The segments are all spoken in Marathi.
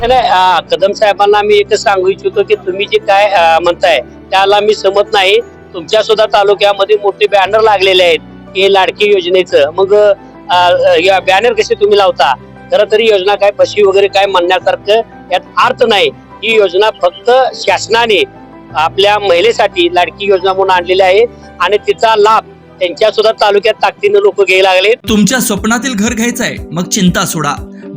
नाही, नाही कदम साहेबांना मी एकच सांगू इच्छितो की तुम्ही जे काय म्हणताय त्याला मी समत नाही. तुमच्या सुद्धा तालुक्यामध्ये मोठे बॅनर लागलेले आहेत हे लाडकी योजनेचं. मग या बॅनर कसे तुम्ही लावता? खरं तरी योजना काय पशी वगैरे काय म्हणण्यासारखं यात अर्थ नाही. ही योजना फक्त शासनाने आपल्या महिलेसाठी लाडकी योजना म्हणून आणलेली आहे आणि तिचा लाभ त्यांच्या सुद्धा तालुक्यात ताकदीनं लोक घ्यायला लागले तुमच्या स्वप्नातील घर घ्यायचंय मग चिंता सोडा.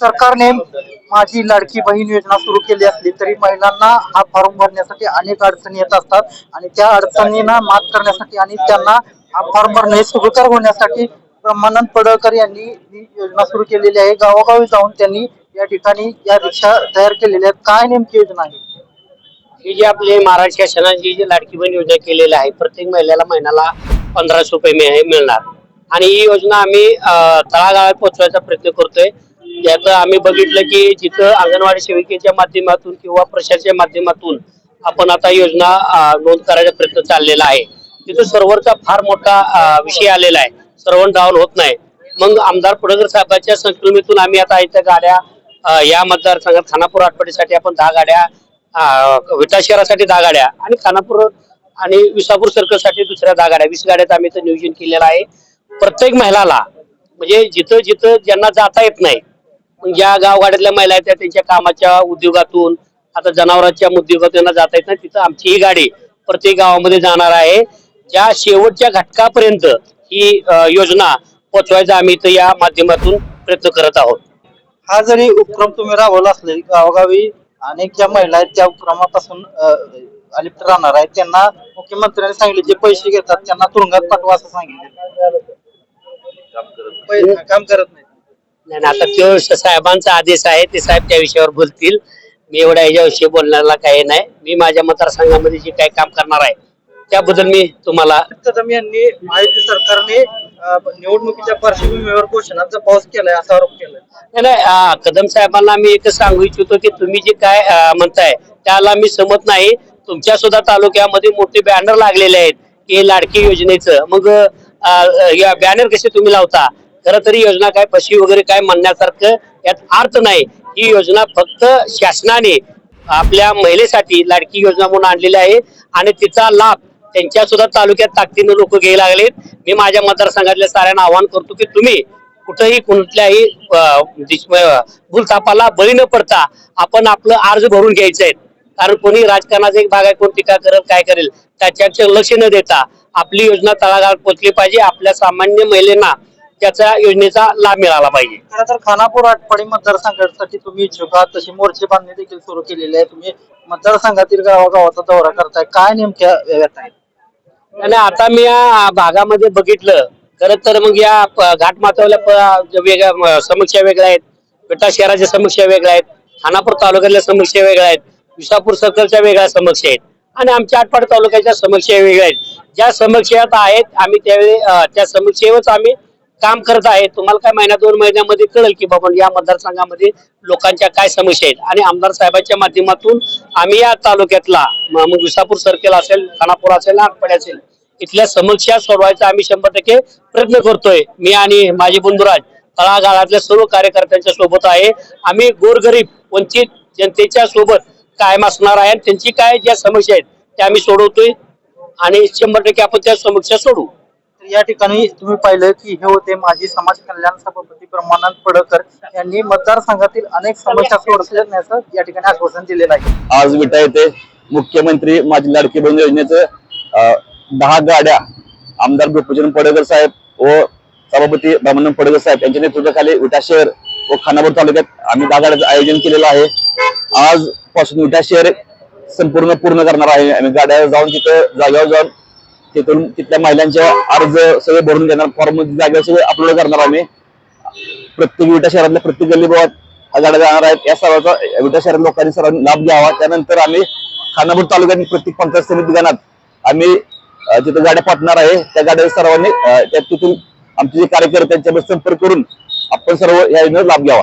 सरकारने माझी लाडकी बहीण योजना सुरू केली असली तरी महिलांना हा फॉर्म भरण्यासाठी अनेक अडचणी येत असतात. आणि त्या अडचणींना मात करण्यासाठी आणि त्यांना हा फॉर्म भरणे सुखकर होण्यासाठी ब्रह्मानंद पडळकर यांनी ही योजना सुरू केलेली आहे. गावोगावी जाऊन त्यांनी या ठिकाणी या रिक्षा तयार केलेल्या आहेत. काय नेमकी योजना आहे? ही जी आपली महाराष्ट्र शासनाची जी लाडकी बहीण योजना केलेली आहे प्रत्येक महिलेला महिन्याला पंधराशे रुपये मिळणार. आणि ही योजना आम्ही तळागाळात पोहोचवायचा प्रयत्न करतोय. यात आम्ही बघितलं की जिथं अंगणवाडी सेविकेच्या माध्यमातून किंवा प्रशासनाच्या माध्यमातून आपण आता योजना नोंद करायचा प्रयत्न चाललेला आहे. तिथं सर्व्हरचा फार मोठा विषय आलेला आहे. सर्व्हर डाऊन होत नाही. मग आमदार पडळकर साहेबांच्या संस्कृतीतून आम्ही आता इथं गाड्या या मतदारसंघात खानापूर आठवडीसाठी आपण दहा गाड्या विटा शहरासाठी दहा गाड्या आणि खानापूर आणि विसापूर सर्कलसाठी दुसऱ्या दहा गाड्या वीस गाड्याचं आम्ही इथं नियोजन केलेलं आहे. प्रत्येक महिलाला म्हणजे जिथं जिथं ज्यांना जाता येत नाही ज्या गावगाड्यातल्या महिला आहेत त्या त्यांच्या कामाच्या उद्योगातून आता जनावरांच्या उद्योगातून त्यांना जाता येत नाही तिथं आमची ही गाडी प्रत्येक गावामध्ये जाणार आहे. ज्या शेवटच्या घटकापर्यंत ही योजना पोचवायचा आम्ही इथं या माध्यमातून प्रयत्न करत आहोत. हा जरी उपक्रम तुम्ही राबवला असले गावोगावी अनेक ज्या महिला आहेत त्या उपक्रमापासून अलिप्त राहणार आहेत त्यांना मुख्यमंत्र्यांनी सांगितले जे पैसे घेतात त्यांना तुरुंगात पाठवा असं सांगितलं. पैसे- काम करत नाही. नाही आता तो साहेबांचा आदेश आहे ते साहेब त्या विषयावर बोलतील. मी एवढ्या याच्याविषयी बोलण्याला काही नाही. मी माझ्या मतदारसंघामध्ये जे काही काम करणार आहे त्याबद्दल मी तुम्हाला कदम यांनी माहिती सरकारने निवडणुकीच्या पार्श्वभूमीवर घोषणाचा पाऊस केलाय असा आरोप केलाय. नाही, नाही कदम साहेबांना मी एकच सांगू इच्छितो की तुम्ही जे काय म्हणताय त्याला मी समत नाही. तुमच्या सुद्धा तालुक्यामध्ये मोठे बॅनर लागलेले आहेत की लाडकी योजनेचं. मग या बॅनर कसे तुम्ही लावता? खरं तरी योजना काय पशी वगैरे काय म्हणण्यासारखं यात अर्थ नाही. ही योजना फक्त शासनाने आपल्या महिलेसाठी लाडकी योजना म्हणून आणलेली आहे आणि तिचा लाभ त्यांच्या सुद्धा तालुक्यात ताकदीनं लोक घ्यायला लागलेत. मी माझ्या मतदारसंघातल्या साऱ्यांना आवाहन करतो की तुम्ही कुठंही कुठल्याही भूलतापाला भूलथापाला बळी न पडता आपण आपलं अर्ज भरून घ्यायचं आहे. कारण कोणी राजकारणाचा एक भाग आहे कोण टीका करेल काय करेल त्याच्याकडे लक्ष न देता आपली योजना तळागाळात पोचली पाहिजे. आपल्या सामान्य महिलांना त्याचा योजनेचा लाभ मिळाला पाहिजे. खरं तर खानापूर आटपाडी मतदारसंघासाठी तुम्ही इच्छुक आहात तशी मोर्चे बांधणी देखील सुरू केलेली आहे. तुम्ही मतदारसंघातील गावागावाचा दौरा करताय. काय नेमक्या व्यवस्था आहेत आणि आता मी या भागामध्ये बघितलं खरं तर मग या प- घाटमाथ्यावल्या प- वेगळ्या म- समस्या वेगळ्या आहेत. पेटा शहराच्या समस्या वेगळ्या आहेत. खानापूर तालुक्यातल्या समस्या वेगळ्या आहेत. विसापूर सर्कलच्या वेगळ्या समस्या आहेत. आणि आमच्या आटपाड तालुक्याच्या समस्या वेगळ्या आहेत. ज्या समस्या आता आहेत आम्ही त्यावेळी अं, त्या समस्येवरच आम्ही काम करत आहे. तुम्हाला काय महिन्या दोन महिन्यामध्ये कळेल की बाबा या मतदारसंघामध्ये लोकांच्या काय समस्या आहेत. आणि आमदार साहेबांच्या माध्यमातून आम्ही या तालुक्यातला मग विसापूर सर्कल असेल खानापूर असेल आटपाडी असेल इथल्या समस्या सोडवायचा आम्ही शंभर टक्के प्रयत्न करतोय. मी आणि माझे बंधुराज तळागाळातल्या सर्व कार्यकर्त्यांच्या सोबत आहे. आम्ही गोरगरीब वंचित जनतेच्या सोबत कायम असणार आहे आणि त्यांची काय ज्या समस्या आहेत त्या आम्ही सोडवतोय. आणि शंभर टक्के आपण त्या समस्या सोडू या ठिकाणी तुम्ही पाहिलं की हे होते माजी समाज कल्याण सभापती ब्रह्मानंद पडळकर यांनी मतदारसंघातील अनेक समस्या सोडवण्याचं या ठिकाणी आश्वासन दिलेलं आहे. आज विटा येथे मुख्यमंत्री माझी लाडकी बहीण योजनेचं अं, दहा गाड्या आमदार गोपीचंद पडळकर साहेब व सभापती ब्रह्मानंद पडळकर साहेब यांच्या नेतृत्वाखाली विटा शहर व खानापूर तालुक्यात आम्ही दहा गाड्याचं आयोजन केलेलं आहे. आज पासून विटा शहर संपूर्ण पूर्ण करणार आहे. आम्ही गाड्या जाऊन तिथं जागेवर जाऊन तिथून तिथल्या महिलांचे अर्ज सगळे भरून घेणार फॉर्म जागा सगळे अपलोड करणार आम्ही. प्रत्येक विटा शहरातल्या प्रत्येक गल्ली बोळात गाड्या जाणार आहेत या सर्वांचा विटा शहरात लोकांनी सर्वांनी लाभ घ्यावा. त्यानंतर आम्ही खानापूर तालुक्यातील प्रत्येक पंचायत समिती गणात आम्ही अ, तिथं गाड्या पाठणार आहे त्या गाड्या सर्वांनी त्या तिथून आमचे जे कार्यकर्ते त्यांच्यामध्ये संपर्क करून आपण सर्व या योजनेचा लाभ घ्यावा.